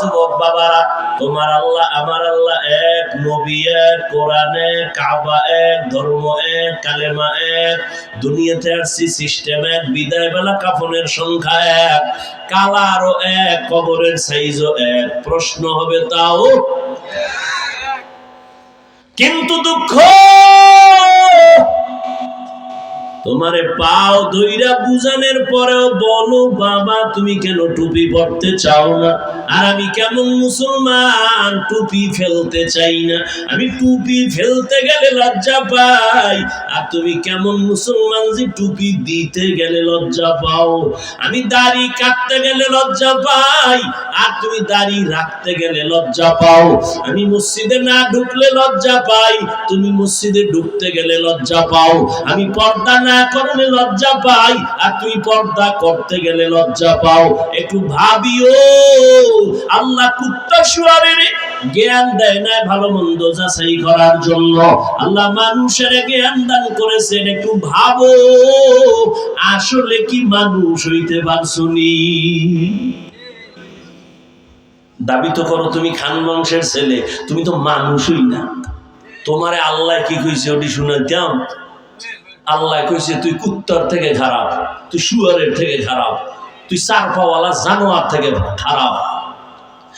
যুবক বাবারা। তোমার আল্লাহ, আমার আল্লাহ এক, নবী এক, কোরআন এক, কাবা এক, ধর্ম এক, কালেমা এক, দুনিয়াতে আসছি, সিস্টেম এক বিদায় বেলা কাফনের সংখ্যা এক, কালারও এক, কবরের সাইজও এক, প্রশ্ন হবে তাও? কিন্তু দুঃখ! তোমারে পাও দইরা বুঝানোর পরেও বলো, বাবা, তুমি কেন টুপি পরতে চাও না? আর আমি কেমন মুসলমান? টুপি ফেলতে চাই না। আমি টুপি ফেলতে গেলে লজ্জা পাই। আর তুমি কেমন মুসলমান যে টুপি দিতে গেলে লজ্জা পাও? আমি দাড়ি কাটতে গেলে লজ্জা পাই। আর তুমি দাড়ি রাখতে গেলে লজ্জা পাও। আমি মসজিদে না ঢুকলে লজ্জা পাই। তুমি মসজিদে ঢুকতে গেলে লজ্জা পাও। আমি পর্দা না করলে লজ্জা পাই, আর তুই পর্দা করতে গেলে লজ্জা পাও। একটু ভাবিও, আল্লাহ কুত্তা শুয়ারের জ্ঞান দেয় না ভালো মন্দ যাচাই করার জন্য। আল্লাহ মানুষের জ্ঞান দান করেছেন, একটু ভাবো, আসলে কি মানুষ হইতে পারছনি দাবি তো করো, তুমি খান বংশের ছেলে, তুমি তো মানুষই না। তোমারে আল্লাহ কি কইছে, ওটি শুনাইতাম আল্লাহ কইছে, তুই কুত্তার থেকে খারাপ, তুই শুয়ারের থেকে খারাপ, তুই সারফাওয়ালা জানোয়ার থেকে খারাপ।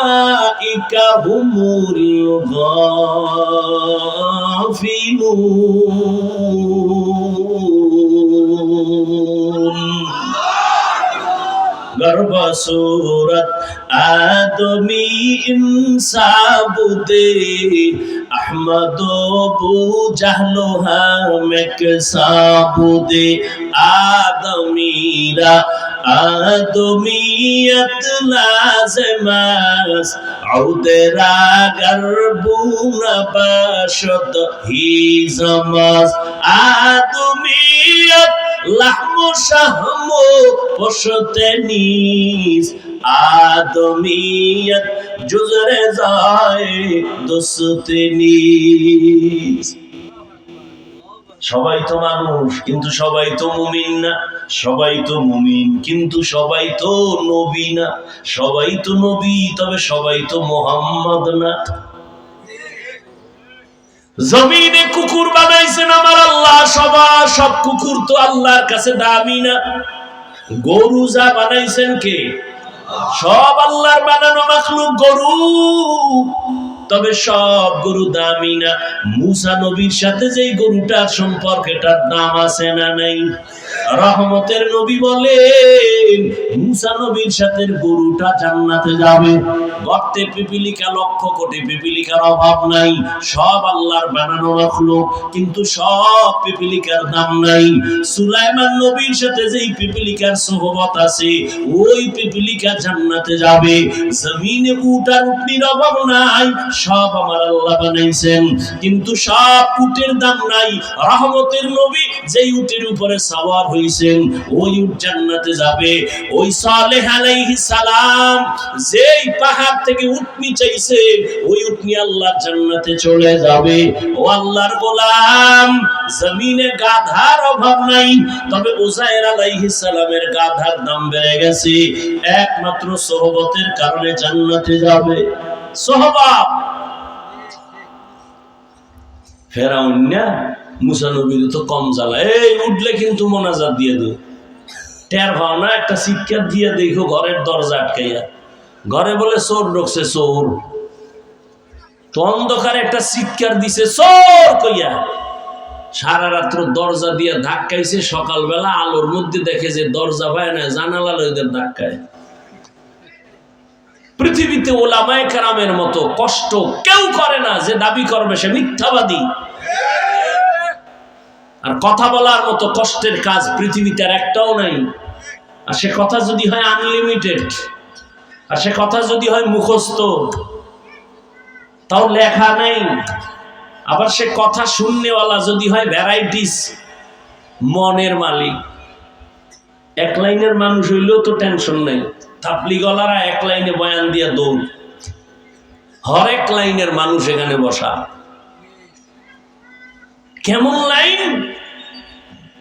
أولئك هم الغافلون গর্ব সুরত আদমি ইনসাবুতে আহমদ বু জাহলো হামেক সাবুদে আদমীরা আদমিয়ত লাজমাস আউদেরা গর্বুন বাসত হি জমাস আদমিয়ত নিস আদমিয়ত জুজরে যায় নিস সবাই তো মানুষ, কিন্তু সবাই তো মুমিন না। সবাই তো মুমিন, কিন্তু সবাই তো নবী না। সবাই তো নবী, তবে সবাই তো মোহাম্মদ না। জমিনে কুকুর বানাইছেন আমার আল্লাহ সবার সব কুকুর তো আল্লাহর কাছে দামি না। গরু যা বানাইছেন কে? সব আল্লাহর বানানো মাখলুক গরু। তবে সব গরু দামি না। মুসা নবীর সাথে যেই গরুটার সম্পর্কে সম্পর্কেটার দাম আছে না নাই? রহমতের নবী বলেন, মুসা নবীর সাথে গরুটা জান্নাতে যাবে। গর্তে পিপিলিকা লক্ষ কোটি পিপিলিকার অভাব নাই, সব আল্লাহর বানানো মাখলুক, কিন্তু সব পিপিলিকার দাম নাই। সুলাইমান নবীর সাথে যেই পিপিলিকার সোহবত আছে, ওই পিপিলিকা জান্নাতে যাবে। জমিনে উটার উটনির অভাব নাই, সব আমার আল্লাহ বানাইছেন, কিন্তু সব উটের দাম নাই। রহমতের নবী যেই উটের উপরে সাওয়ার হইছেন ওই জান্নাতে যাবে। ওই সালেহ আলাইহিস সালাম যেই পাহাড় থেকে উটনি চাইছে ওই উটনি আল্লাহর জান্নাতে চলে যাবে। ও আল্লাহর গোলাম, জমিনে গাধার অভাব নাই, তবে উজাইর আলাইহিস সালামের গাধার দাম বেড়ে গেছে। একমাত্র সোহবতের কারণে জান্নাতে যাবে। সোহবত! ফেরাউন না? মুসা নবীর তো কম জ্বালা। এই, উঠলে কিন্তু মোনাজাত দিয়ে দে। টের ভাও না, একটা শিক্ষা দিয়ে দেখো ঘরের দরজা আটকাইয়া। ঘরে বলে, চোর ঢুকছে, চোর। তো অন্ধকারে একটা চিৎকার দিছে, চোর, কইয়া। সারা রাত্র দরজা দিয়ে ধাক্কাইছে সকালবেলা আলোর মধ্যে দেখে যে দরজা পায় না, জানালা লইদের ধাক্কায় পৃথিবীতে ওলামায় কারামের মতো কষ্ট কেউ করে না যে দাবি করবে সে মিথ্যাবাদী। আর কথা বলার মতো কষ্টের কাজ পৃথিবীতে আর একটাও নাই। আর সে কথা যদি হয় আনলিমিটেড আর সে কথা যদি হয় মুখস্থ, তাও লেখা নেই। আবার সে কথা শুননেওয়ালা যদি হয় ভ্যারাইটিস মনের মালিক। এক লাইনের মানুষ হইলেও তো টেনশন নেই। থাপলিগলারা এক লাইনে বয়ান দিয়ে দৌড়। হরেক লাইনের মানুষ এখানে বসা। কেমন লাইন?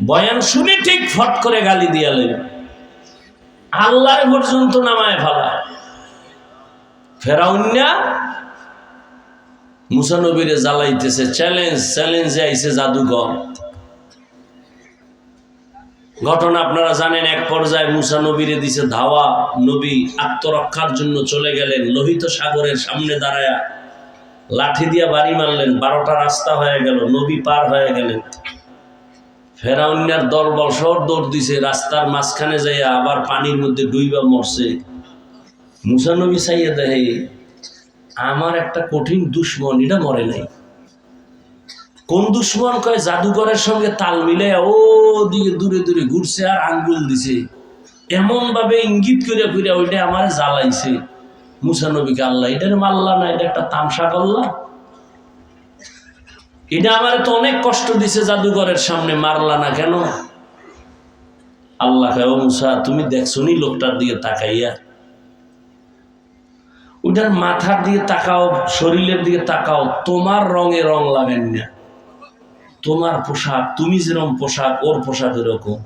বয়ান শুনে ঠিক ফট করে গালি দিয়ালেন আল্লাহর পর্যন্ত নামায় ফেলা ফেরাউন্যা মুসানবীরে জ্বালাইতেছে, চ্যালেঞ্জ, চ্যালেঞ্জে আইছে জাদুঘর। ঘটনা আপনারা জানেন, এক পর্যায়ে মুসা নবীরে দিছে ধাওয়া। নবী আত্মরক্ষার জন্য চলে গেলেন, লোহিত সাগরের সামনে দাঁড়ায়া। লাঠি দিয়া বাড়ি মারলেন, বারোটা রাস্তা হয়ে গেল নবী পার হয়ে গেলেন। ফেরাউন্যার দলবল সর দৌড় দিছে, রাস্তার মাঝখানে যাইয়া আবার পানির মধ্যে ডুইবা মরছে। মুসা নবী চাইয়া দেখে আমার একটা কঠিন দুশ্মন, এটা মরে নাই। কোন দুশ্মন কয়, জাদুঘরের সঙ্গে তাল মিলে ও দিকে দূরে দূরে ঘুরছে আর আঙ্গুল দিছে। এমন ভাবে ইঙ্গিত করিয়া করে ওইটা আমার জ্বালাইছে। মুসানবীকে আল্লাহ এটার মাল্লা না, এটা একটা তামসা করলা। এটা আমার তো অনেক কষ্ট দিছে জাদুঘরের সামনে, মারলা না কেন? আল্লাহ মুসা, তুমি দেখছ নি লোকটার দিকে তাকাইয়া? ওটার মাথার দিকে তাকাও, শরীরের দিকে তাকাও, তোমার রঙে রং লাগেন না। তোমার পোশাক, তুমি যেরকম পোশাক, ওর পোশাক এরকম।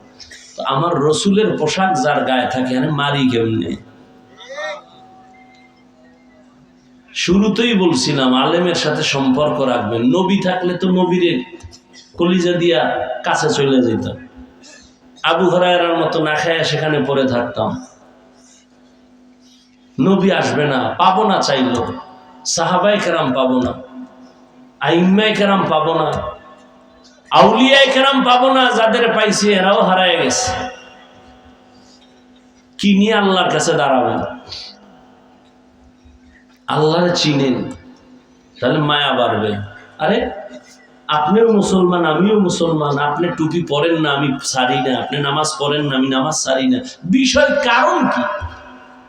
আমার রসুলের পোশাক যার গায়ে থাকে মারি কেমনে? শুরুতেই বলছিলাম, আলেমের সাথে সম্পর্ক রাখবেন। নবী থাকলে তো নবীরে কলিজা দিয়া কাছে চলে যেতাম। আবু হরায়রার মতো না খায় সেখানে পড়ে থাকতাম। নবী আসবে না, পাবো না চাইলো। সাহাবাই কেরাম পাবো না, আইম্মাই কেরাম পাবো না আউলিয়ায় কেরাম পাবো না, যাদের পাইছি এরাও হারায় গেছে। কি নিয়ে আল্লাহর কাছে দাঁড়াবেন? আল্লাহর চিনেন, তাহলে মায়া বাড়বে। আরে, আপনিও মুসলমান, আমিও মুসলমান, আপনি টুপি পরেন না, আমি সারি না, আপনি নামাজ পড়েন না, আমি নামাজ সারি না। বিষয় কারণ কি?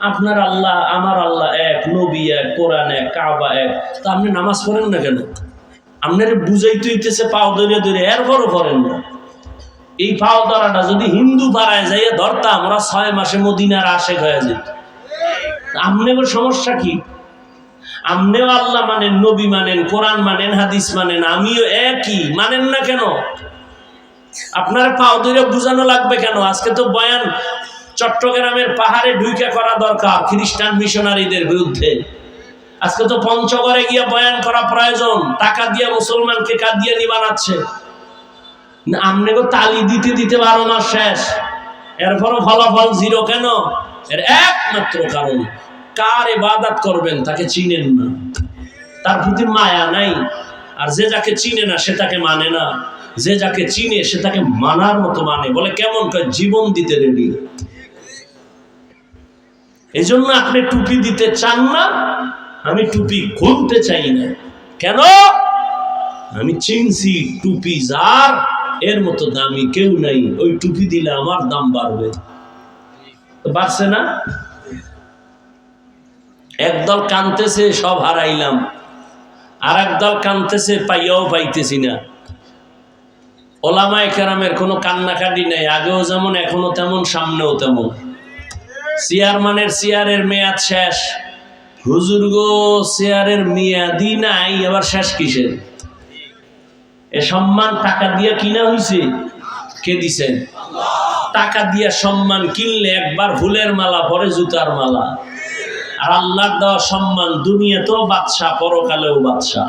আপনার আল্লাহ, আমার আল্লাহ এক, নবী এক, কোরআন এক, কাবা এক, তা আপনি নামাজ পড়েন না কেন? আপনার বুঝাইতে হইতেছে পাও ধরে ধরে এরপরও করেন না। এই পাও ধরাটা যদি হিন্দু পাড়ায় যাইয়া ধরতাম, ওরা ছয় মাসে মদিনার আশেক হয়ে যেত। আপনার সমস্যা কি? আপনিও আল্লাহ মানেন, নবী মানেন, কোরআন মানেন, হাদিস মানেন, আমিও একই। মানেন না কেন? আপনার পাও ধরে বুঝানো লাগবে কেন? আজকে তো বয়ান, চট্টগ্রামের পাহাড়ে ঢুকে করা দরকার, খ্রিস্টান মিশনারিদের বিরুদ্ধে। আজকে তো পঞ্চগড়ে গিয়ে বয়ান করা প্রয়োজন, টাকা দিয়ে মুসলমানকে কাঁদিয়ে বানাচ্ছে। আমনে তালি দিতে দিতে বারো মাস শেষ। এরপরও ফলাফল জিরো কেন? এর একমাত্র কারণ। কার এবাদাত করবেন তাকে চিনেন না। তার প্রতি মায়া নাই। আর যে যাকে চিনে না, সে তাকে মানে না। যে যাকে চিনে, সে তাকে মানার মতো মানে। বলে কেমন কয়, জীবন দিতে রেডি। এই জন্য আপনি টুপি দিতে চান না, আমি টুপি খুলতে চাই না। কেন? আমি চিনছি টুপি যার, এর মতো দামি কেউ নাই। ওই টুপি দিলে আমার দাম বাড়বে। বাড়ছে না? একদল কানতেছে, সব হারাইলাম। আর একদল কানতেছে, পাইয়াও পাইতেছি না। ওলামায় কেরামের কোনো কান্নাকাটি নেই, আগেও যেমন, এখনও তেমন, সামনেও তেমন। চেয়ারম্যানের চেয়ারের মেয়াদ শেষ। হুজুর গো, চেয়ারের মেয়াদি নাই আবার শেষ কিসের? এ সম্মান টাকা দিয়া কিনা হয়েছে কে দিছেন? টাকা দিয়া সম্মান কিনলে একবার ফুলের মালা, পরে জুতার মালা। আর আল্লাহর দেওয়া সম্মান দুনিয়াতেও বাদশাহ পরকালেও বাদশাহ।